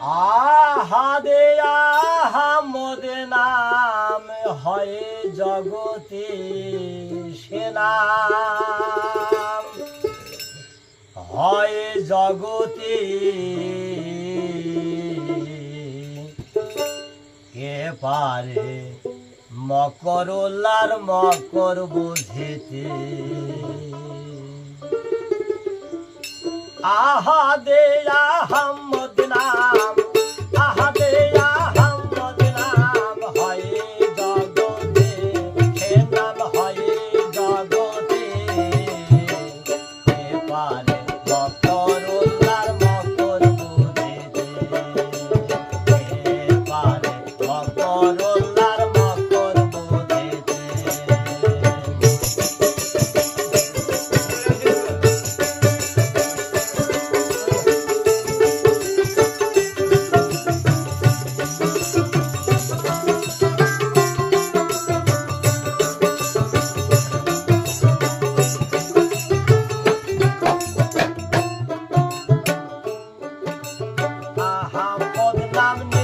আহাদে আহামদ নাম হয় জগতে সেনাম হয় জগতে কে পারে মকরোল্লার মকর বুঝিতে। আহা দে I'm